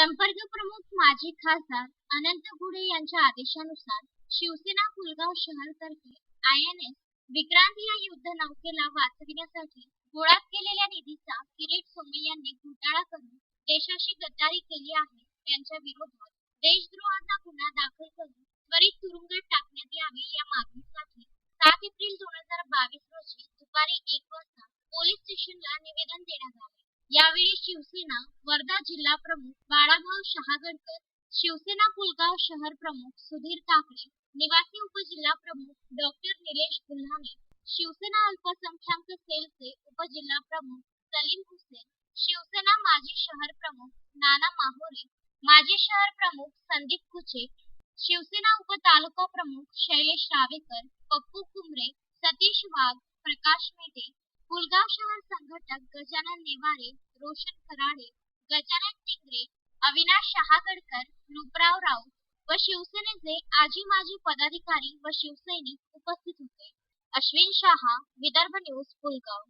संपर्क प्रमुख माजी खासदार अनंत गुढे यांच्या आदेशानुसार शिवसेना पुलगाव शहरतर्फे आय एन एस विक्रांत या युद्ध नौकेला वाचविण्यासाठी गोळा केलेल्या निधीचा किरीट सोमे यांनी घोटाळा करून देशाशी गद्दारी केली आहे. त्यांच्या विरोधात देशद्रोहाचा गुन्हा दाखल करून त्वरित तुरुंगात टाकण्यात यावे या मागणीसाठी सात एप्रिल दोन हजार बावीस रोजी दुपारी एक वाजता पोलीस स्टेशनला निवेदन देण्यात आले. यावेळी शिवसेना वर्धा जिल्हा प्रमुख बाळाभाऊ शहागडकर शिवसेना पुलगाव शहर प्रमुख सुधीर काकडे निवासी उपजिल्हा प्रमुख डॉक्टर निलेश गुल्हाने शिवसेना अल्पसंख्याक सेलचे उपजिल्हा प्रमुख सलीम हुसेन शिवसेना माजी शहर प्रमुख नाना माहोरे माजी शहर प्रमुख संदीप कुचे शिवसेना उपतालुका प्रमुख शैलेश रावेकर पप्पू कुमरे सतीश वाघ प्रकाश मेटे पुलगाव शहर संघटक गजानन नेवारे रोशन कराडे गजानन टिंगरे अविनाश शहागडकर रुपराव राऊत व शिवसेनेचे आजी माजी पदाधिकारी व शिवसैनिक उपस्थित होते. अश्विन शहा विदर्भ न्यूज पुलगाव.